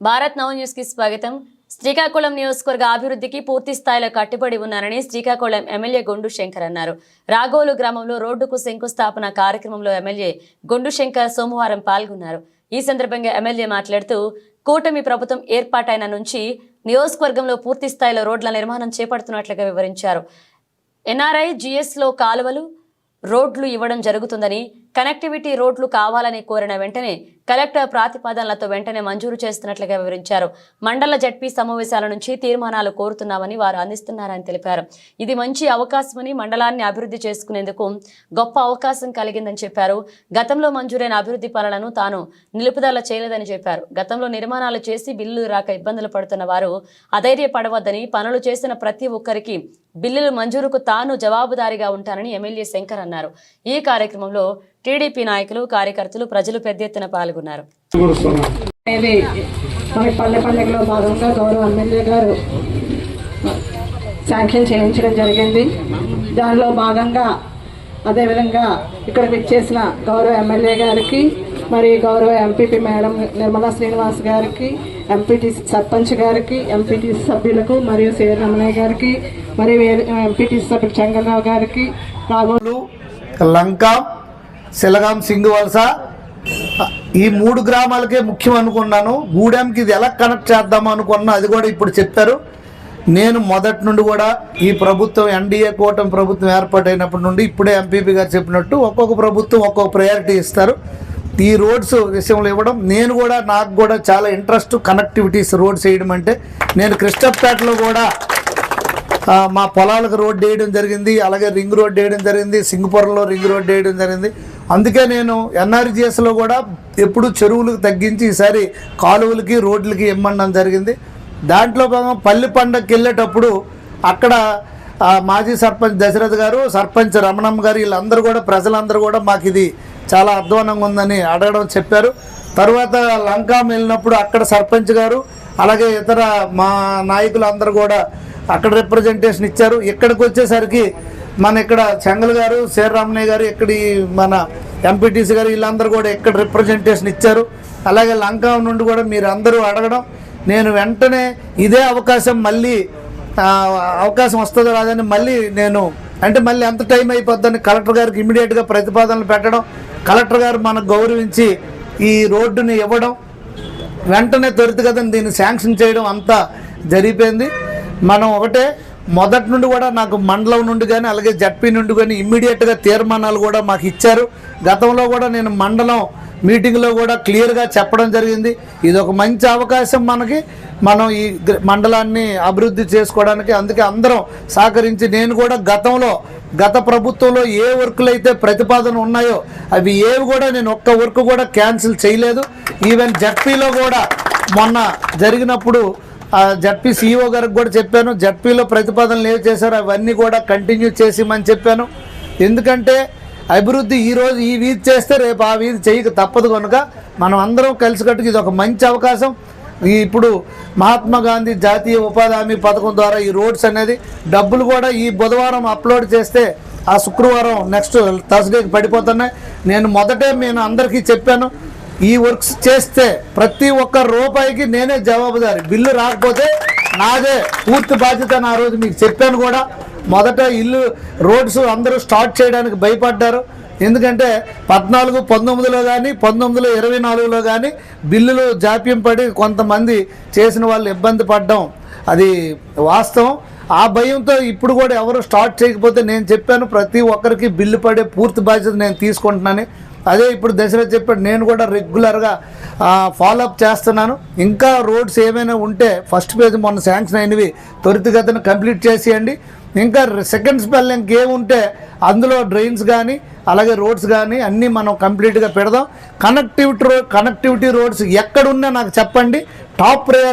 భారత్ నవ న్యూస్కి స్వాగతం. శ్రీకాకుళం నియోజకవర్గ అభివృద్ధికి పూర్తి స్థాయిలో కట్టుబడి ఉన్నారని శ్రీకాకుళం ఎమ్మెల్యే గొండు శంకర్ అన్నారు. రాఘోలు గ్రామంలో రోడ్డుకు శంకుస్థాపన కార్యక్రమంలో ఎమ్మెల్యే గొండు శంకర్ సోమవారం పాల్గొన్నారు. ఈ సందర్భంగా ఎమ్మెల్యే మాట్లాడుతూ కూటమి ప్రభుత్వం ఏర్పాటైన నుంచి నియోజకవర్గంలో పూర్తి స్థాయిలో రోడ్ల నిర్మాణం చేపడుతున్నట్లుగా వివరించారు. ఎన్ఆర్ఐ జిఎస్లో కాలువలు రోడ్లు ఇవ్వడం జరుగుతుందని కనెక్టివిటీ రోడ్లు కావాలని కోరిన వెంటనే కలెక్టర్ ప్రాతిపాదనలతో వెంటనే మంజూరు చేస్తున్నట్లుగా వివరించారు. మండల జడ్పీ సమావేశాల నుంచి తీర్మానాలు కోరుతున్నామని వారు అందిస్తున్నారని తెలిపారు. ఇది మంచి అవకాశమని మండలాన్ని అభివృద్ధి చేసుకునేందుకు గొప్ప అవకాశం కలిగిందని చెప్పారు. గతంలో మంజూరైన అభివృద్ధి పనులను తాను నిలుపుదల చేయలేదని చెప్పారు. గతంలో నిర్మాణాలు చేసి బిల్లులు రాక ఇబ్బందులు పడుతున్న వారు అధైర్యపడవద్దని పనులు చేసిన ప్రతి ఒక్కరికి బిల్లులు మంజూరుకు తాను జవాబుదారీగా ఉంటానని ఎమ్మెల్యే శంకర్ అన్నారు. ఈ కార్యక్రమంలో టీడీపీ నాయకులు కార్యకర్తలు ప్రజలు పెద్ద ఎత్తున పాల్గొన్నారు. పల్లె పండుగలో భాగంగా గౌరవ ఎమ్మెల్యే గారు శాంక్షన్ చేయించడం జరిగింది. దానిలో భాగంగా అదేవిధంగా ఇక్కడ విచ్చేసిన గౌరవ ఎమ్మెల్యే గారికి మరి గౌరవ ఎంపీపీ మేడం నిర్మలా శ్రీనివాస్ గారికి ఎంపీటీ సర్పంచ్ గారికి ఎంపీటీ సభ్యులకు మరియు శ్రీ రమణయ్య గారికి మరియు ఎంపీటీ సభ్యులు చంద్రరావు గారికి రాఘవ లంక శిలగాం సింగు వలస. ఈ మూడు గ్రామాలకే ముఖ్యం అనుకున్నాను. గూడెంకి ఇది ఎలా కనెక్ట్ చేద్దాం అనుకున్నా అది కూడా ఇప్పుడు చెప్పారు. నేను మొదటి నుండి కూడా ఈ ప్రభుత్వం ఎన్డీఏ కూటమి ప్రభుత్వం ఏర్పాటైనప్పటి నుండి ఇప్పుడే ఎంపీపీ గారు చెప్పినట్టు ఒక్కొక్క ప్రభుత్వం ఒక్కొక్క ప్రయారిటీ ఇస్తారు. ఈ రోడ్స్ విషయంలో ఇవ్వడం నేను కూడా నాకు కూడా చాలా ఇంట్రెస్ట్ కనెక్టివిటీస్ రోడ్స్ వేయడం అంటే నేను కృష్ణపేటలో కూడా మా పొలాలకు రోడ్డు వేయడం జరిగింది అలాగే రింగ్ రోడ్ వేయడం జరిగింది సింగపురంలో రింగ్ రోడ్ వేయడం జరిగింది. అందుకే నేను ఎన్ఆర్జిఎస్లో కూడా ఎప్పుడు చెరువులకు తగ్గించి ఈసారి కాలువలకి రోడ్లకి ఇమ్మనడం జరిగింది. దాంట్లో భాగం పల్లి పండగకి వెళ్ళేటప్పుడు అక్కడ మాజీ సర్పంచ్ దశరథ్ గారు సర్పంచ్ రమణమ్మ గారు వీళ్ళందరూ కూడా ప్రజలందరూ కూడా మాకు ఇది చాలా అధ్వానంగా ఉందని అడగడం చెప్పారు. తర్వాత లంకా వెళ్ళినప్పుడు అక్కడ సర్పంచ్ గారు అలాగే ఇతర మా నాయకులు అందరూ కూడా అక్కడ రిప్రజెంటేషన్ ఇచ్చారు. ఇక్కడికి వచ్చేసరికి మన ఇక్కడ చెంగల్ గారు శ్రీరామయ్య గారు ఇక్కడి మన ఎంపీటీసీ గారు వీళ్ళందరూ కూడా ఇక్కడ రిప్రజెంటేషన్ ఇచ్చారు. అలాగే లంకా నుండి కూడా మీరు అందరూ అడగడం. నేను వెంటనే ఇదే అవకాశం మళ్ళీ అవకాశం వస్తుందో రాదని మళ్ళీ నేను అంటే మళ్ళీ ఎంత టైం అయిపోద్దని కలెక్టర్ గారికి ఇమీడియట్గా ప్రతిపాదనలు పెట్టడం. కలెక్టర్ గారు మనకు గౌరవించి ఈ రోడ్డుని ఇవ్వడం. వెంటనే త్వరితగతిన దీన్ని శాంక్షన్ చేయడం అంతా జరిగిపోయింది. మనం ఒకటే మొదటి నుండి కూడా నాకు మండలం నుండి కానీ అలాగే జడ్పీ నుండి కానీ ఇమ్మీడియట్గా తీర్మానాలు కూడా మాకు ఇచ్చారు. గతంలో కూడా నేను మండలం మీటింగ్లో కూడా క్లియర్గా చెప్పడం జరిగింది. ఇది ఒక మంచి అవకాశం మనకి. మనం ఈ మండలాన్ని అభివృద్ధి చేసుకోవడానికి అందుకే అందరం సహకరించి నేను కూడా గతంలో గత ప్రభుత్వంలో ఏ వర్కులు అయితే ప్రతిపాదన ఉన్నాయో అవి ఏవి కూడా నేను ఒక్క వర్క్ కూడా క్యాన్సిల్ చేయలేదు. ఈవెన్ జడ్పీలో కూడా మొన్న జరిగినప్పుడు జడ్పీ సీఈఓ గారికి కూడా చెప్పాను జడ్పీలో ప్రతిపాదనలు ఏవి చేశారో అవన్నీ కూడా కంటిన్యూ చేసిమని చెప్పాను. ఎందుకంటే అభివృద్ధి ఈ రోజు ఈ వీధి చేస్తే రేపు ఆ వీధి చేయక తప్పదు కనుక మనం అందరం కలిసికట్టుకు ఇది ఒక మంచి అవకాశం. ఈ ఇప్పుడు మహాత్మా గాంధీ జాతీయ ఉపాధి హామీ పథకం ద్వారా ఈ రోడ్స్ అనేది డబ్బులు కూడా ఈ బుధవారం అప్లోడ్ చేస్తే ఆ శుక్రవారం నెక్స్ట్ థర్స్డేకి పడిపోతున్నాయి. నేను మొదటే నేను అందరికీ చెప్పాను ఈ వర్క్స్ చేస్తే ప్రతి ఒక్క రూపాయికి నేనే జవాబుదారి. బిల్లు రాకపోతే నాదే పూర్తి బాధ్యత నా రోజు మీకు చెప్పాను కూడా. మొదట ఇల్లు రోడ్స్ అందరూ స్టార్ట్ చేయడానికి భయపడ్డారు. ఎందుకంటే పద్నాలుగు పంతొమ్మిదిలో కానీ పంతొమ్మిదిలో ఇరవై నాలుగులో కానీ బిల్లులు జాప్యం పడి కొంతమంది చేసిన వాళ్ళు ఇబ్బంది పడ్డం అది వాస్తవం. ఆ భయంతో ఇప్పుడు కూడా ఎవరు స్టార్ట్ చేయకపోతే నేను చెప్పాను ప్రతి ఒక్కరికి బిల్లు పడే పూర్తి బాధ్యత నేను తీసుకుంటున్నాను. అదే ఇప్పుడు దశరథ్ చెప్పాడు నేను కూడా రెగ్యులర్గా ఫాలోఅప్ చేస్తున్నాను. ఇంకా రోడ్స్ ఏమైనా ఉంటే ఫస్ట్ పేజ్ మొన్న శాంక్షన్ అయినవి త్వరితగతిన కంప్లీట్ చేసేయండి. ఇంకా సెకండ్ స్పెల్ ఇంకేముంటే అందులో డ్రైన్స్ కానీ అలాగే రోడ్స్ కానీ అన్నీ మనం కంప్లీట్గా పెడదాం. కనెక్టివిటీ రో కనెక్టివిటీ రోడ్స్ ఎక్కడున్నా నాకు చెప్పండి. Top priority